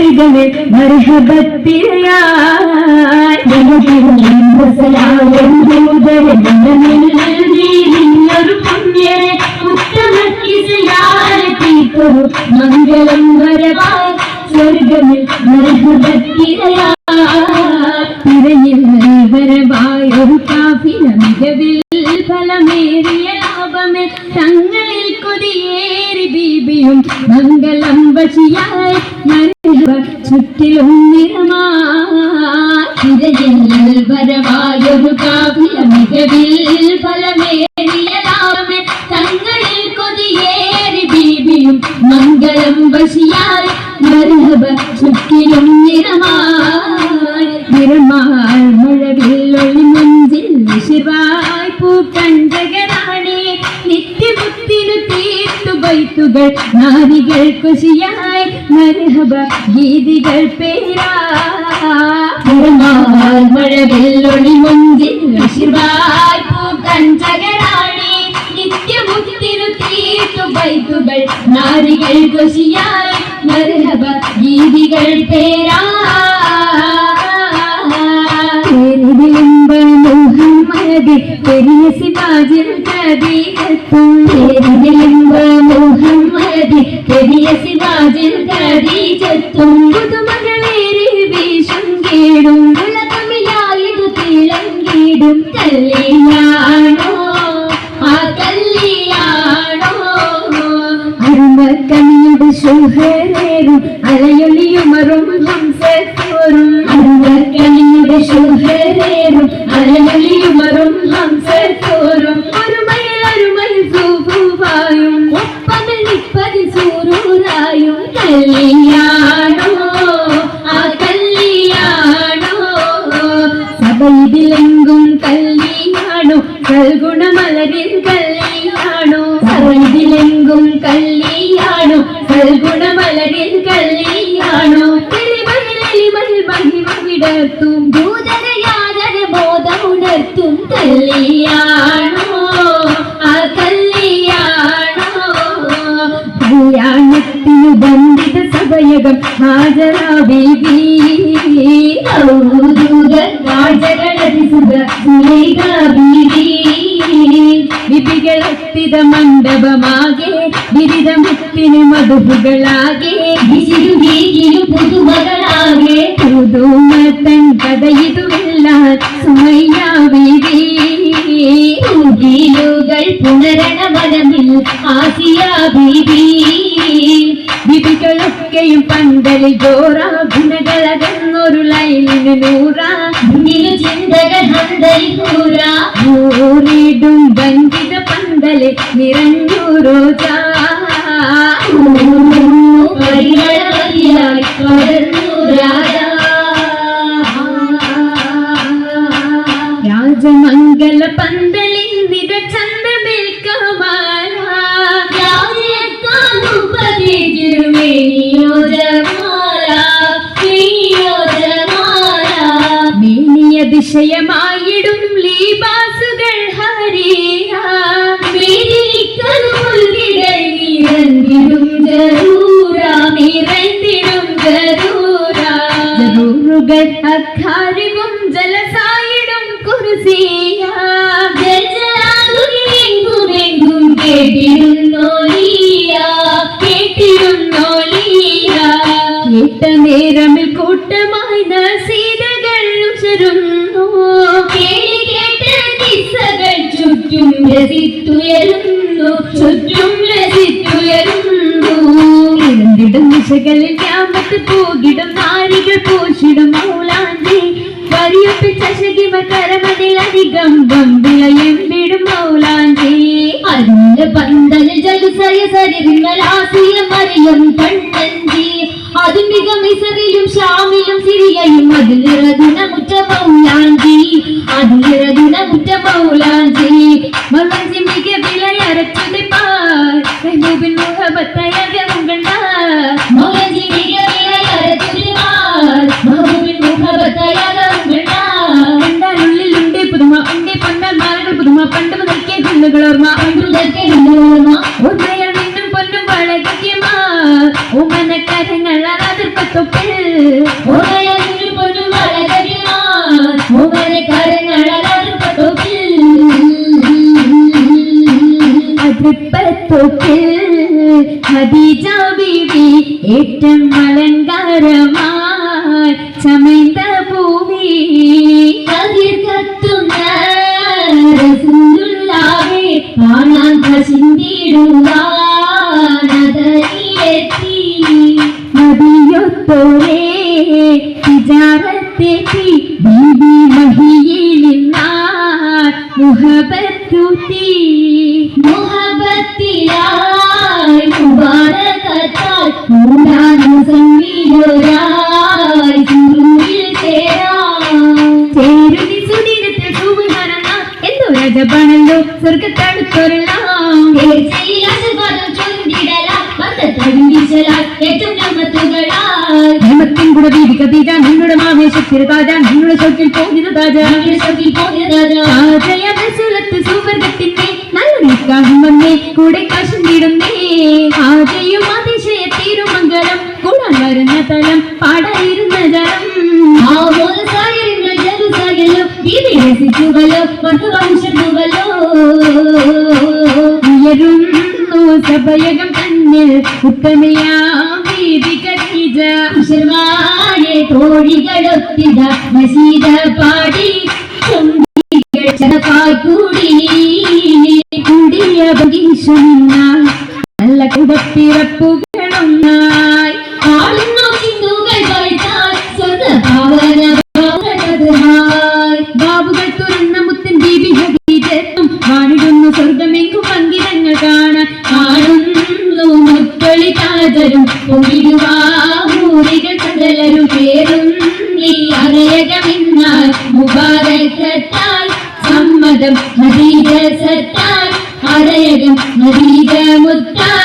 സ്വർഗമേ മർഹബത്തിരയായൊരു പുണ്യരെ ഉത്തമക്കിസയാരെത്തിക്കൊരു മംഗളം വരവായി സ്വർഗമേ മർഹബത്തിരയാ തിരയിൽ വരവായൊരു കാഫില മികവിൽ ഫലമേറിയ ലാഭമേ തങ്ങളിൽ കൊതിയേറി ബീബിയും മംഗളം വശിയായി ചുറ്റിലും നിറമാതിരയിൽ വരവായൊരു കാഫില മികവിൽ ഫലമേറിയ ലാഭമേ തങ്ങളിൽ കൊതിയേറി ബീബിയും മംഗളം വശിയായി മരവ ചുറ്റിലും നിറമാർ നിറമാൽ മഴവില്ലൊളി മഞ്ചിൽ ശിവായ് നിത്യമുത്തിനു ബൈത്തുകൾ നാരികൾ കുശിയായി മരഹബ ഗീതികൾ പേരാ. മഴവില്ലൊളി മഞ്ചിൽ ശിവായ് പൂക്കഞ്ചകരാണി നിത്യമുത്തിനു തീർത്തു ബൈത്തുകൾ നാരികൾ കുശിയായി മരഹബ ഗീതികൾ പേരാ. പെരിയ സിവാജിൽ കദീജത്തും മുഹമ്മദ് പെരിയ സിവാജിൽ കദീജത്തും പുതുമകളേറെ വീശും കേടും ഉലകമിലായിതു തിളങ്ങിടും കല്ലിയാണോ ആ കല്ലിയാണോ അരുമക്കണിയുടെ ശുഹരേറും അലയൊലിയുമറും ഹംസത്തോറും അരുമക്കണിയുടെ ശുഹരേറും അലയൊലിയുമറും ഹംസത്തോറും ഒരുമയിൽ ഒരുമയിൽ സൂഫുവായും ഒപ്പമിൽ നിപ്പതി സൂറൂരായും കല്യാണോ? ആ കല്യാണോ? സഭയിലെങ്കും കല്യാണോ? കൽഗുണമലരിൽ കല്യാണോ മഹിമ വിടർത്തും ദൂതരയാതര ബോധമുണർത്തും കല്യാണോ ആ കല്യാണോ കല്യാണത്തിനു ബന്ധിത സഭയകം ഹാജരാ ബീബി വിപികളെത്തിത മണ്ഡപമാകെ ബിരുദമുത്തിനു മധുപുകളാകെ പുതുമകളാകെ പുതുമത്തൻ കഥയിതുമില്ല സുമയ്യ ബീബി ുകൾ പുനരണ മനമിൽ ആസിയ ബീബി. വിധികളൊക്കെയും പന്തലിൽ ജോറ ഗുണകളകന്നൊരു ലൈലിന് നൂറ. മുന്നിലു ചിന്തകൾ ഹന്തലി കൂറ ൂറിടും ബന്ധിത പന്തലിൽ നിറഞ്ഞു രോജാ ദിശയമായിടും ലീബാസുകൾ ഹരിയ ജറൂറുകൾ അക്കാര്യവും ജലസായിടും കുരുസിയ കേട്ട നേരമിൽ ചുറ്റും രസിത്തുയരുന്നു ചുറ്റും രസിത്തുയരുന്നു ഇടം ദിശകളിൽ ക്യാമ്പത്ത് പോകിടും നാരികൾ പോഷിടും മൗലാഞ്ചി വരിയൊപ്പിച്ച ശകിമ കരമതിലധികം ഗംഭീരയും മൗലാഞ്ചി. അതിന്റെ പന്തലിൽ ജലുസയ സരിങ്ങളാസിയ മറിയം കണ്ണഞ്ചി. അതിന്റെ മിസറിലും ഷാമിലും അതിൽ അതിലിറതുന മുറ്റ മൗലാഞ്ചി മൗലാഞ്ചി മിക അതിർപ്പത്തൊപ്പിൽ ഖദീജ ബീവി ഏറ്റവും അലങ്കാരമായി ചമൈന്ത പൂവി കതിർ കത്തുന്ന റസൂലുള്ളാഹെ കാണാൻ പ്രസിദ്ധിടുവാനതയിലെത്തി നദിയൊത്തോരെ തിജാറത്തെത്തി ബീബി മഹിയിൽ നിന്നാൽ മുഹബത്തൂത്തി മുഹബത്തിലായി ഹേമത്തിൻ കൂടെ വീതിക തീജ നിങ്ങളുടെ മാവേശത്തിൽ താജ നിങ്ങളുടെ ചോക്കിൽ പോകുന്നത് താജ താജയുടെ സുലത്ത് സുവർഗത്തിന്റെ നല്ല നിക്കാഹം വന്നേ കൂടെ കാശും തീടുന്നേ ആജയും അതിശയ തിരുമംഗലം കൂടാൻ വരുന്ന തലം പാടായിരുന്ന ജലം. സഭയകം തന്നിൽ ഉത്തമയാം വേദിക തീജ ശർവാനെ തോഴികളൊത്തിത മസീദ പാടി കൂടി കൂടിയ നല്ല കുടപ്പിറപ്പുകളൊന്നായി അരയകം ഹദീജ മുത്താൽ